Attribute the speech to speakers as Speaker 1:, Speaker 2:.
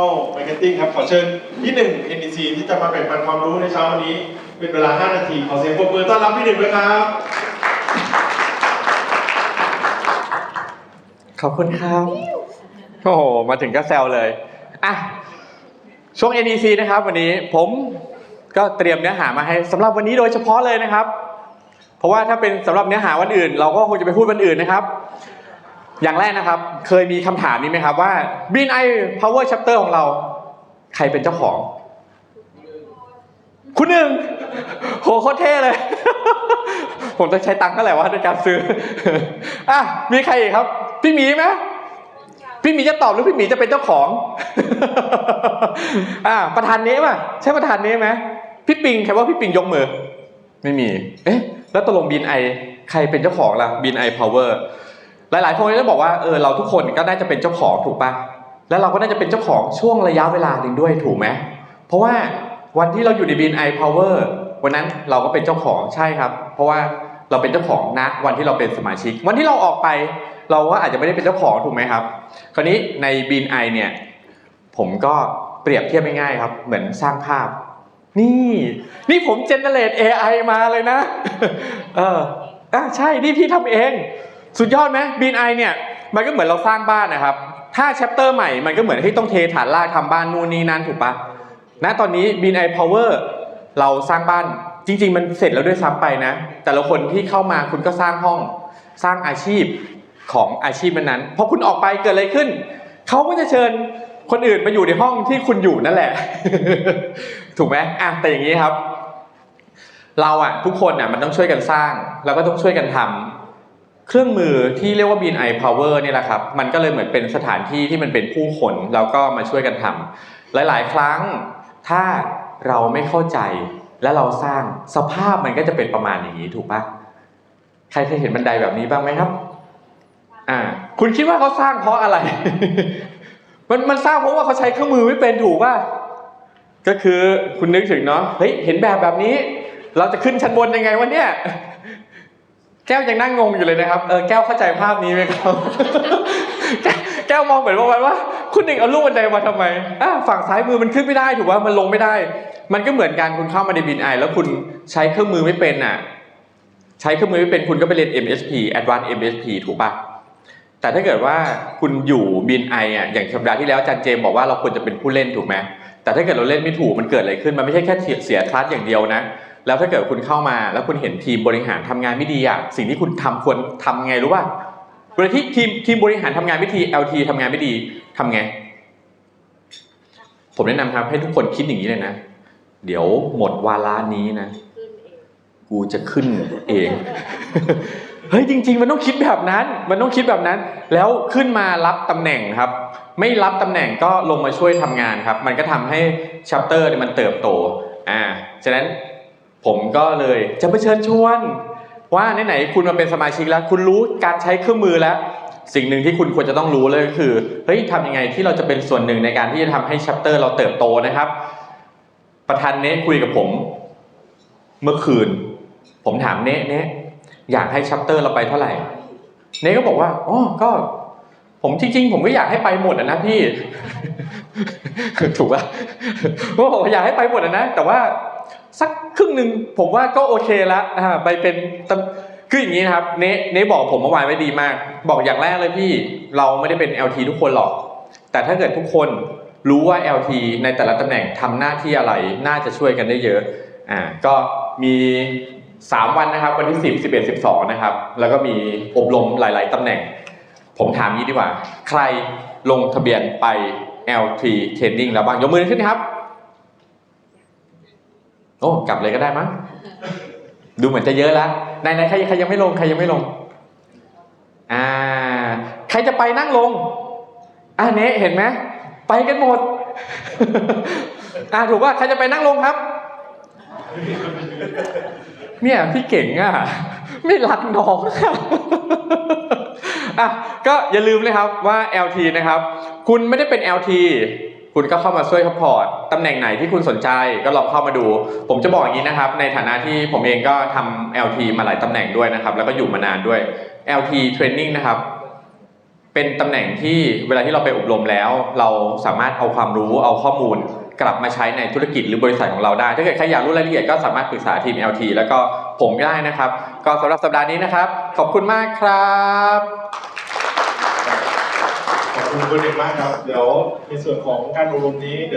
Speaker 1: มาร์เก็ตติ้งครับขอเชิญพี่หนึ่ง NDC ที่จะมาแบ่งปันความรู้ในเช้าวันนี้ เป็นเวลา 5 นาที ขอเสียงปรบมือต้อนรับพี่หนึ่งด้วยครับ
Speaker 2: ขอบคุณครับ โอ้โห มาถึงก็แซวเลย อะ ช่วง NEC นะครับวันนี้ผมก็เตรียมเนื้อหามาให้สำหรับวันนี้โดยเฉพาะเลยนะครับ เพราะว่าถ้าเป็นสำหรับเนื้อหาวันอื่น เราก็คงจะไปพูดวันอื่นนะครับ อย่างแรกนะครับ เคยมีคำถามนี้ไหมครับว่า BNI Power Chapter ของเรา ใครเป็นเจ้าของ คุณหนึ่งโหโคตรเท่เลย ผมต้องใช้ตังค์เท่าไหร่วะในการซื้ออะมีใครอีกครับ พี่หมีไหมพี่หมีจะตอบหรือพี่หมีจะเป็นเจ้าของ อ่า ประธานนี้ป่ะใช่ประธานนี้ไหมพี่ปิงใครว่าพี่ปิงยกมือ ไม่มี เอ๊ะ แล้วตกลงบินไอใครเป็นเจ้าของล่ะบินไอพาวเวอร์ หลาย ๆ คนก็จะบอกว่าเออเราทุกคนก็น่าจะเป็นเจ้าของถูกปะแล้วเราก็น่าจะเป็นเจ้าของช่วงระยะเวลาหนึ่งด้วยถูกไหมเพราะว่าวันที่เราอยู่ใน BNI Power วันนั้นเราก็เป็นเจ้าของใช่ครับ เพราะว่าเราเป็นเจ้าของณวันที่เราเป็นสมาชิก วันที่เราออกไป เราก็อาจจะไม่ได้เป็นเจ้าของถูกไหมครับ คราวนี้ใน BNI เนี่ยผมก็เปรียบเทียบง่ายๆครับ เหมือนสร้างภาพ นี่ นี่ผมเจเนเรต AI มาเลยนะ เอออะใช่ นี่พี่ทำเอง สุดยอดไหม BNI เนี่ยมันก็เหมือนเราสร้างบ้านนะครับ ถ้าแชปเตอร์ใหม่มันก็เหมือนที่ต้องเทฐานรากทำบ้านนู่นนี่นั่นถูกปะณตอนนี้ BNI Power เวอร์เราสร้างบ้านจริง ๆ มันเสร็จแล้วด้วยซ้ำไปนะ แต่ละคนที่เข้ามาคุณก็สร้างห้องสร้างอาชีพของอาชีพนั้นๆพอคุณออกไปเกิดอะไรขึ้นเขาก็จะเชิญคนอื่นมาอยู่ในห้องที่คุณอยู่นั่นแหละ ถูกไหมอะแต่อย่างนี้ครับ เราอะทุกคนอะมันต้องช่วยกันสร้าง แล้วก็ต้องช่วยกันทำ เครื่องมือที่เรียกว่า BNI Power เนี่ยแหละครับ มันก็เลยเหมือนเป็นสถานที่ที่มันเป็นผู้คนแล้วก็มาช่วยกันทำหลาย ๆ ครั้งถ้าเราไม่เข้าใจและเราสร้างสภาพมันก็จะเป็นประมาณอย่างนี้ถูกปะใครเคยเห็นบันไดแบบนี้บ้างไหมครับ อ่า คุณคิดว่าเขาสร้างเพราะอะไร มันมันสร้างเพราะว่าเขาใช้เครื่องมือไม่เป็นถูกป่ะก็คือคุณนึกถึงเนาะเฮ้ยเห็นแบบแบบนี้ เราจะขึ้นชั้นบนยังไงวะเนี่ย แก้วยังนั่งงงอยู่เลยนะครับ เออแก้วเข้าใจภาพนี้ไหมครับ แก้วมองเหมือนว่าว่า คุณหนึ่งเอาลูกบันไดมาทำไมอ่าฝั่งซ้ายมือมันขึ้นไม่ได้ถูกว่ามันลงไม่ได้ มันก็เหมือนกันคุณเข้ามาในบินไอแล้วคุณใช้เครื่องมือไม่เป็นอะ ใช้เครื่องมือไม่เป็นคุณก็ไปเรียน MSP Advanced MSP ถูกปะแต่ถ้าเกิดว่าคุณอยู่บินไออะอย่างสัปดาห์ที่แล้วอาจารย์เจมส์บอกว่าเราควรจะเป็นผู้เล่นถูกไหม แต่ถ้าเกิดเราเล่นไม่ถูกมันเกิดอะไรขึ้น มันไม่ใช่แค่เสียคลาสอย่างเดียวนะ แล้วถ้าเกิดคุณเข้ามา แล้วคุณเห็นทีมบริหารทำงานไม่ดีอะสิ่งที่คุณทำควรทำไงรู้ป่ะเวลาที่ทีมทีมบริหารทำงานไม่ดี LT ทำงานไม่ดีทำไง ผมแนะนำครับให้ทุกคนคิดอย่างนี้เลยนะ เดี๋ยวหมดวาระนี้นะ กูจะขึ้นเอง เฮ้ยจริง ๆ มันต้องคิดแบบนั้น มันต้องคิดแบบนั้น แล้วขึ้นมารับตำแหน่งครับ ไม่รับตำแหน่งก็ลงมาช่วยทำงานครับ มันก็ทำให้ชัปเตอร์มันเติบโตอ่าฉะนั้นผมก็เลยจะไปเชิญชวน ว่าไหนๆคุณมาเป็นสมาชิกแล้ว คุณรู้การใช้เครื่องมือแล้ว สิ่งหนึ่งที่คุณควรจะต้องรู้เลยก็คือเฮ้ยทำยังไงที่เราจะเป็นส่วนหนึ่งในการที่จะทำให้ชัปเตอร์เราเติบโตนะครับ ประธานเนะคุยกับผม เมื่อคืน ผมถามเนะเนะ อยากให้ชัปเตอร์เราไปเท่าไหร่เนก็บอกว่าอ๋อก็ผมจริง ๆ ผมก็อยากให้ไปหมดอะนะพี่ถูกป่ะผมอกว่าอยากให้ไปหมดอะนะ แต่ว่าสักครึ่งหนึ่งผมว่าก็โอเคละอ่าไปเป็นคืออย่างนี้นะครับเนเนบอกผมเมื่อวานไว้ดีมาก บอกอย่างแรกเลยพี่เราไม่ได้เป็น LT ทุกคนหรอก แต่ถ้าเกิดทุกคนรู้ว่า LT ในแต่ละตำแหน่งทำหน้าที่อะไรน่าจะช่วยกันได้เยอะอ่าก็มี 3 วันนะครับ วันที่ 10 11 12 นะครับ แล้วก็มีอบรมหลาย ๆตำแหน่ง ผมถามงี้ดีกว่า ใครลงทะเบียนไป LT Training แล้วบ้างยกมือขึ้นครับโอ้กลับเลยก็ได้มั้งดูเหมือนจะเยอะแล้วไหนๆใครใครยังไม่ลงใครยังไม่ลงอ่าใครจะไปนั่งลงอ่าเนะเห็นไหมไปกันหมดอ่าถูกว่าใครจะไปนั่งลงครับ เนี่ยพี่เก่งอะไม่รักน้องอะก็อย่าลืมเลยครับว่า LT นะครับ คุณไม่ได้เป็น LT คุณก็เข้ามาช่วยซัพพอร์ตตำแหน่งไหนที่คุณสนใจก็ลองเข้ามาดู ผมจะบอกอย่างนี้นะครับ ในฐานะที่ผมเองก็ทำ LT มาหลายตำแหน่งด้วยนะครับ แล้วก็อยู่มานานด้วย LT Training นะครับเป็นตำแหน่งที่เวลาที่เราไปอบรมแล้ว เราสามารถเอาความรู้เอาข้อมูล กลับมาใช้ในธุรกิจหรือบริษัทของเราได้ ถ้าเกิดใครอยากรู้รายละเอียดก็สามารถปรึกษาทีม LT แล้วก็ผมได้นะครับ ก็สำหรับสัปดาห์นี้นะครับ ขอบคุณมากครับ
Speaker 1: ขอบคุณคุณเด็กมากครับ เดี๋ยวในส่วนของการอบรมนี้เดี๋ยว